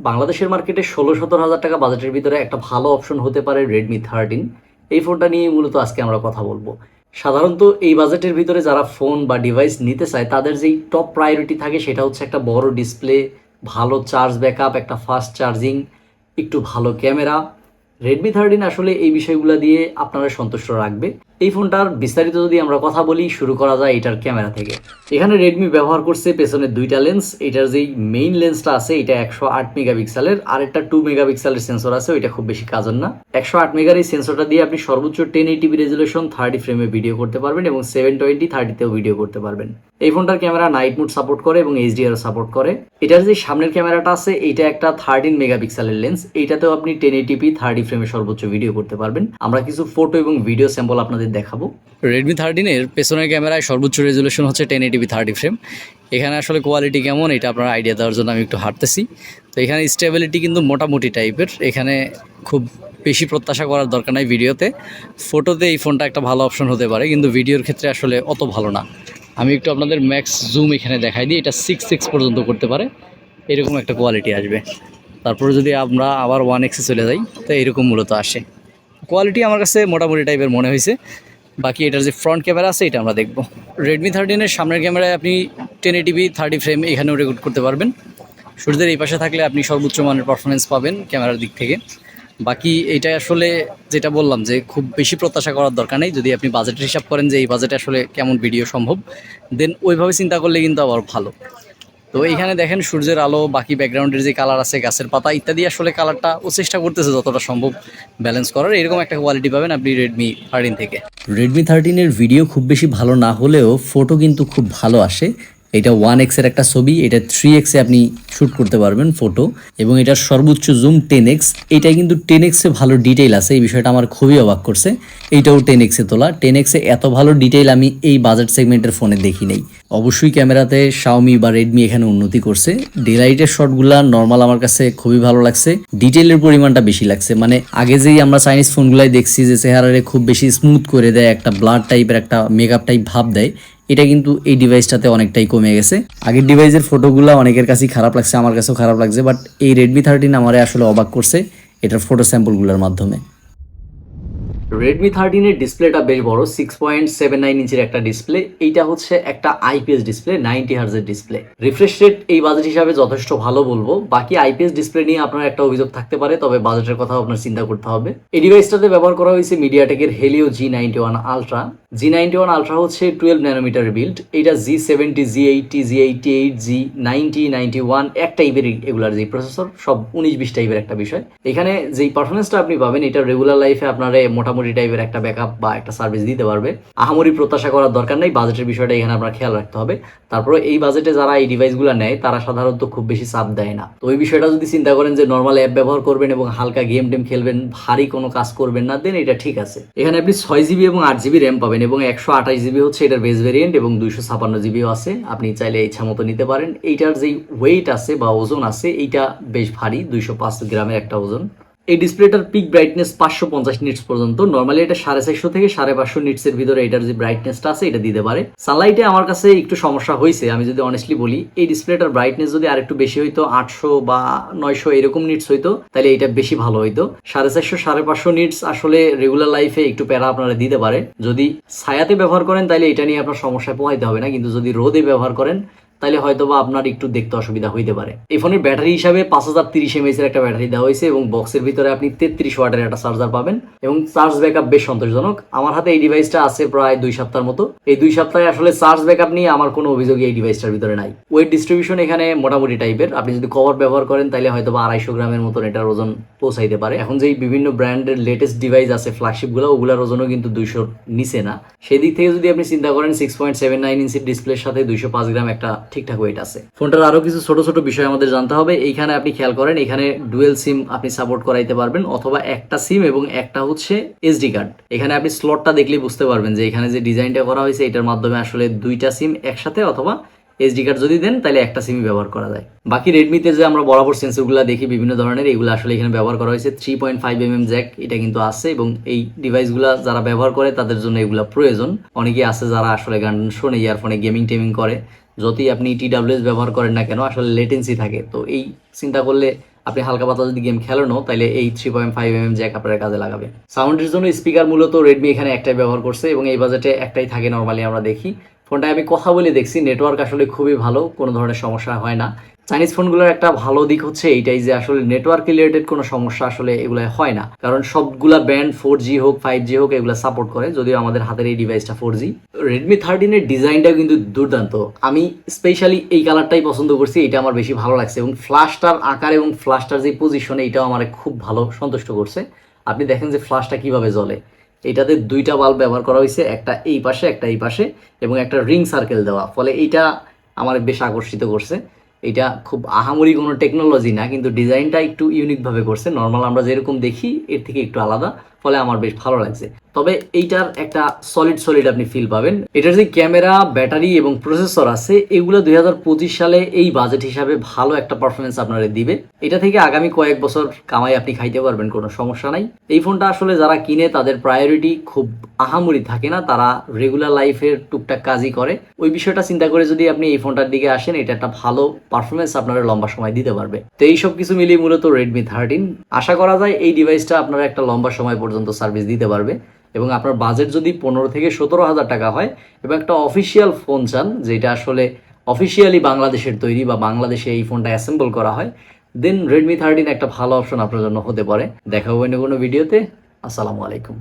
বাংলাদেশের মার্কেটে ষোলো সতেরো হাজার টাকা বাজেটের ভিতরে একটা ভালো অপশন হতে পারে রেডমি থার্টিন এই ফোনটা নিয়ে মূলত আজকে আমরা কথা বলব। সাধারণত এই বাজেটের ভিতরে যারা ফোন বা ডিভাইস নিতে চায়, তাদের যেই টপ প্রায়োরিটি থাকে সেটা হচ্ছে একটা বড় ডিসপ্লে ভালো চার্জ ব্যাকআপ একটা ফাস্ট চার্জিং একটু ভালো ক্যামেরা রেডমি থার্টিন আসলে এই বিষয়গুলো দিয়ে আপনারা সন্তুষ্ট রাখবে। এই ফোনটার বিস্তারিত যদি আমরা কথা বলি, শুরু করা যায় এটার ক্যামেরা থেকে। এখানে রেডমি ব্যবহার করছে পেছনের দুইটা লেন্স এটার যেই মেইন লেন্সটা আছে, এটা একশো আট মেগাপিক্সেলের আর একটা টু মেগাপিক্সেলের সেন্সর আছে, ওইটা খুব বেশি কাজের না। একশো আট মেগার এই সেন্সরটা দিয়ে আপনি সর্বোচ্চ ten eighty p resolution thirty ফ্রেমে ভিডিও করতে পারবেন এবং সেভেন টোয়েন্টি থার্টিতেও ভিডিও করতে পারবেন। এই ফোনটার ক্যামেরা নাইট মুড সাপোর্ট করে এবং এইচডিআর সাপোর্ট করে। এটার যে সামনের ক্যামেরাটা আছে এটা একটা থার্টিন মেগাপিক্সেলের লেন্স এইটাতেও আপনি টেন এইটিপি থার্টি ফ্রেমে সর্বোচ্চ ভিডিও করতে পারবেন। আমরা কিছু ফটো এবং ভিডিও স্যাম্পল আপনাদের দেখাবো। রেডমি থার্টিনের পেছনের ক্যামেরায় সর্বোচ্চ রেজুলেশন হচ্ছে টেন এইটিপি থার্টি ফ্রেম এখানে আসলে কোয়ালিটি কেমন এটা আপনার আইডিয়া দেওয়ার জন্য আমি একটু হাঁটতেছি। তো এখানে স্টেবিলিটি কিন্তু মোটামুটি টাইপের এখানে খুব বেশি প্রত্যাশা করার দরকার নাই ভিডিওতে। ফটোতে এই ফোনটা একটা ভালো অপশন হতে পারে, কিন্তু ভিডিওর ক্ষেত্রে আসলে অত ভালো না। আমি একটু আপনাদের ম্যাক্স জুম এখানে দেখাই দিই, এটা সিক্স সিক্স পর্যন্ত করতে পারে। এরকম একটা কোয়ালিটি আসবে। তারপরে যদি আমরা আবার ওয়ান এক্সে চলে যাই, তো এরকম মূলত আসে। কোয়ালিটি আমার কাছে মোটামুটি টাইপের মনে হয়েছে। বাকি এটার যে ফ্রন্ট ক্যামেরা আছে, এটা আমরা দেখব। রেডমি থার্টিনের সামনের ক্যামেরায় আপনি ten eighty p thirty frame এখানেও রেকর্ড করতে পারবেন। সূর্যের এই পাশে থাকলে আপনি সর্বোচ্চ মানের পারফরমেন্স পাবেন ক্যামেরার দিক থেকে। বাকি এটা আসলে যেটা বললাম যে, খুব বেশি প্রত্যাশা করার দরকার নেই। যদি আপনি বাজেটের হিসাব করেন যে, এই বাজেটে আসলে কেমন ভিডিও সম্ভব দেন ওইভাবে চিন্তা করলে কিন্তু আবার ভালো। তো এইখানে দেখেন সূর্যের আলো বাকি ব্যাকগ্রাউন্ডের যে কালার আছে গাছের পাতা ইত্যাদি আসলে কালারটা ও চেষ্টা করতেছে যতটা সম্ভব ব্যালেন্স করার। এরকম একটা কোয়ালিটি পাবেন আপনি রেডমি থার্টিন থেকে। রেডমি থার্টিনের ভিডিও খুব বেশি ভালো না হলেও ফটো কিন্তু খুব ভালো আসে। এটা ওয়ান এক্সের একটা ছবি, এটা থ্রি এক্সে আপনি শ্যুট করতে পারবেন ফটো এবং এটার সর্বোচ্চ জুম টেন এক্স এটাই কিন্তু টেন এক্সে ভালো ডিটেইল আছে, এই বিষয়টা আমার খুবই অবাক করছে। এইটাও টেন এক্সে তোলা টেন এক্সে এত ভালো ডিটেইল আমি এই বাজেট সেগমেন্টের ফোনে দেখি নাই। অবশ্যই ক্যামেরাতে শাওমি বা রেডমি এখানে উন্নতি করছে। ডেলাইটের শটগুলা নর্মাল আমার কাছে খুবই ভালো লাগছে। ডিটেইলের পরিমাণটা বেশি লাগছে মানে আগে যেই আমরা চাইনিজ ফোনগুলাই দেখছি যে চেহারারে খুব বেশি স্মুথ করে দেয়, একটা ব্লাড টাইপের একটা মেকআপ টাইপ ভাব দেয় এটা কিন্তু এই ডিভাইসটাতে অনেকটাই কমে গেছে। আগের ডিভাইসের ফটোগুলো অনেকের কাছেই খারাপ লাগছে, আমার কাছেও খারাপ লাগছে বাট এই রেডমি থার্টিন আমারে আসলে অবাক করছে, এটার ফটো স্যাম্পলগুলোর মাধ্যমে। রেডমি থার্টিনের ডিসপ্লেটা বেশ বড় সিক্স পয়েন্ট সেভেন নাইন ইঞ্চের একটা ডিসপ্লে এইটা হচ্ছে একটা আইপিএস ডিসপ্লে নাইনটি হার্জের ডিসপ্লে রিফ্রেশ রেট এই বাজেট হিসাবে যথেষ্ট ভালো বলব। বাকি আইপিএস ডিসপ্লে নিয়ে আপনার একটা অভিযোগ থাকতে পারে, তবে বাজেটের কথা আপনার চিন্তা করতে হবে। এই ডিভাইসটাতে ব্যবহার করা হয়েছে মিডিয়াটেকের Helio G ninety one ultra G ninety one ultra হচ্ছে টুয়েলভ ন্যানোমিটার বিল্ড এটা G seventy G eighty G eighty eight G ninety ninety one এক টাইপের এগুলার যে প্রসেসর সব উনিশ বিশ টাইপের একটা বিষয়। এখানে যেই পারফরমেন্সটা আপনি পাবেন, এটা রেগুলার লাইফে আপনার মোটামুটি টাইপের একটা ব্যাকআপ বা একটা সার্ভিস দিতে পারবে। আহামরি প্রত্যাশা করার দরকার নেই বাজেটের বিষয়টা এখানে আপনার খেয়াল রাখতে হবে। তারপরে এই বাজেটে যারা এই ডিভাইসগুলো নেয়, তারা সাধারণত খুব বেশি চাপ দেয় না। তো ওই বিষয়টা যদি চিন্তা করেন যে নর্মাল অ্যাপ ব্যবহার করবেন এবং হালকা গেম টেম খেলবেন, ভারী কোনো কাজ করবেন না দেন এটা ঠিক আছে। এখানে আপনি ছয় জিবি এবং আট জিবি র্যাম পাবেন এবং একশো আঠাশ জিবি হচ্ছে এটার বেস ভেরিয়েন্ট এবং দুইশো ছাপান্ন জিবিও আছে। আপনি চাইলে ইচ্ছা মতো নিতে পারেন। এইটার যেই ওয়েট আছে বা ওজন আছে, এইটা বেশ ভারী, দুইশো পাঁচ গ্রামের একটা ওজন। এই ডিসপ্লেটার পিক ব্রাইটনেস পাঁচশো পঞ্চাশ নিটস পর্যন্ত। নর্মালি এটা সাড়ে চারশো থেকে সাড়ে পাঁচশো নিটসের ভিতরে এটার যে ব্রাইটনেসটা আছে, এটা দিতে পারে। সানলাইটে আমার কাছে একটু সমস্যা হয়েছে, আমি যদি অনেস্টলি বলি, এই ডিসপ্লেটার ব্রাইটনেস যদি আরেকটু বেশি হইতো, আটশো বা নয়শো এরকম নিটস হইতো, তাহলে এটা বেশি ভালো হইতো। সাড়ে চারশো, সাড়ে পাঁচশো নিটস আসলে রেগুলার লাইফে একটু প্যারা আপনারা দিতে পারে যদি ছায়াতে ব্যবহার করেন, তাহলে এটা নিয়ে আপনার সমস্যায় পোহাইতে হবে না, কিন্তু যদি রোদে ব্যবহার করেন তাহলে হয়তো বা আপনার একটু দেখতে অসুবিধা হইতে পারে। এই ফোনের ব্যাটারি হিসাবে পাঁচ হাজার তিরিশ এমএস এর একটা ব্যাটারি দেওয়া হয়েছে এবং বক্সের ভিতরে আপনি তেত্রিশ ওয়াটের একটা চার্জার পাবেন এবং চার্জ ব্যাকআপ বেশ সন্তোষজনক। আমার হাতে এই ডিভাইসটা আছে প্রায় দুই সপ্তাহের মতো। এই দুই সপ্তাহে আসলে চার্জ ব্যাকআপ নিয়ে আমার কোনো অভিযোগই এই ডিভাইসটার ভিতরে নাই। ওয়েট ডিস্ট্রিবিউশন এখানে মোটামুটি টাইপের। আপনি যদি কভার ব্যবহার করেন, তাহলে হয়তো বা আড়াইশো গ্রামের মতন এটার ওজন পৌঁছাইতে পারে। এখন যেই বিভিন্ন ব্র্যান্ডের লেটেস্ট ডিভাইস আছে ফ্ল্যাগশিপগুলো ওগুলোর ওজনও কিন্তু দুইশোর নিচে না। সেদিক থেকে যদি আপনি চিন্তা করেন সিক্স পয়েন্ট সেভেন নাইন ইঞ্চির ডিসপ্লের সাথে দুইশো পাঁচ গ্রাম একটা ঠিকঠাক ওয়েট আছে। ফোনটার আরও কিছু ছোট ছোট বিষয় আমাদের জানতে হবে। এইখানে আপনি খেয়াল করেন, এখানে ডুয়েল সিম আপনি সাপোর্ট করাইতে পারবেন, অথবা একটা সিম এবং একটা হচ্ছে এসডি কার্ড এখানে আপনি স্লটটা দেখলেই বুঝতে পারবেন যে এখানে যে ডিজাইনটা করা হয়েছে, এটার মাধ্যমে আসলে দুইটা সিম একসাথে অথবা এসডি কার্ড যদি দেন, তাহলে একটা সিমই ব্যবহার করা যায়। বাকি রেডমিতে যে আমরা বরাবর সেন্সরগুলো দেখি বিভিন্ন ধরনের, এগুলো আসলে এখানে ব্যবহার করা হয়েছে। Three point five M M jack এটা কিন্তু আছে এবং এই ডিভাইসগুলো যারা ব্যবহার করে, তাদের জন্য এগুলো প্রয়োজন। অনেকেই আছে যারা আসলে গান শোনে ইয়ারফোনে গেমিং টেমিং করে। যতই আপনি টিডাব্লিউএস ব্যবহার করেন না কেন, আসলে লেটেন্সি থাকে। তো এই চিন্তা করলে আপনি হালকা পাতলা যদি গেম খেলেনও তাহলে এই three point five M M jack আপনার কাজে লাগাবে সাউন্ডের জন্য স্পিকার মূলত রেডমি এখানে একটাই ব্যবহার করছে এবং এই বাজেটে একটাই থাকে নর্মালি আমরা দেখি। ফোনটায় আমি কথা বলে দেখছি নেটওয়ার্ক আসলে খুবই ভালো, কোনো ধরনের সমস্যা হয় না। চাইনিজ ফোনগুলোর একটা ভালো দিক হচ্ছে এইটাই যে আসলে নেটওয়ার্ক রিলেটেড কোনো সমস্যা আসলে এগুলো হয় না। কারণ সবগুলা ব্যান্ড ফোর জি হোক ফাইভ জি হোক, এগুলো সাপোর্ট করে, যদিও আমাদের হাতের এই ডিভাইসটা ফোর জি রেডমি থার্টিনের ডিজাইনটা কিন্তু দুর্দান্ত। আমি স্পেশালি এই কালারটাই পছন্দ করছি এটা আমার বেশি ভালো লাগছে। এবং ফ্লাশটার আকার এবং ফ্লাশটার যে পজিশন এটাও আমার খুব ভালো সন্তুষ্ট করছে। আপনি দেখেন যে ফ্লাশটা কীভাবে জ্বলে। এটাতে দুইটা বাল্ব ব্যবহার করা হয়েছে, একটা এই পাশে, একটা এই পাশে, এবং একটা রিং সার্কেল দেওয়া। ফলে এইটা আমার বেশ আকর্ষিত করছে। এটা খুব আহামরি কোনো টেকনোলজি না, কিন্তু ডিজাইনটা একটু ইউনিকভাবে করছে। নর্মাল আমরা যেরকম দেখি, এর থেকে একটু আলাদা। ফলে আমার বেশ ভালো লাগছে। তবে এইটার একটা সলিড সলিড আপনি ফিল পাবেন। এটার যে ক্যামেরা ব্যাটারি এবং প্রসেসর আছে, এগুলো দুই হাজার পঁচিশ সালে এই বাজেট হিসাবে ভালো একটা পারফরমেন্স আপনারা দিবে। এটা থেকে আগামী কয়েক বছর কামাই আপনি খাইতে পারবেন, কোনো সমস্যা নাই। এই ফোনটা আসলে যারা কিনে, তাদের প্রায়োরিটি খুব আহামরি থাকে না, তারা রেগুলার লাইফের টুকটাক কাজই করে। ওই বিষয়টা চিন্তা করে যদি আপনি এই ফোনটার দিকে আসেন, এটা একটা ভালো পারফরমেন্স আপনারা লম্বা সময় দিতে পারবে। তো এই সব কিছু মিলিয়ে মূলত রেডমি থার্টিন আশা করা যায় এই ডিভাইসটা আপনারা একটা লম্বা সময় পর্যন্ত সার্ভিস দিতে পারবে। এবং আপনার বাজেট যদি পনেরো থেকে সতেরো হাজার টাকা হয় এবং একটা অফিসিয়াল ফোন চান, যেটা আসলে অফিসিয়ালি বাংলাদেশের তৈরি বা বাংলাদেশে এই ফোনটা অ্যাসেম্বল করা হয় দেন রেডমি থার্টিন একটা ভালো অপশন আপনার জন্য হতে পারে। দেখা হবে না কোনো ভিডিওতে আসসালামু আলাইকুম।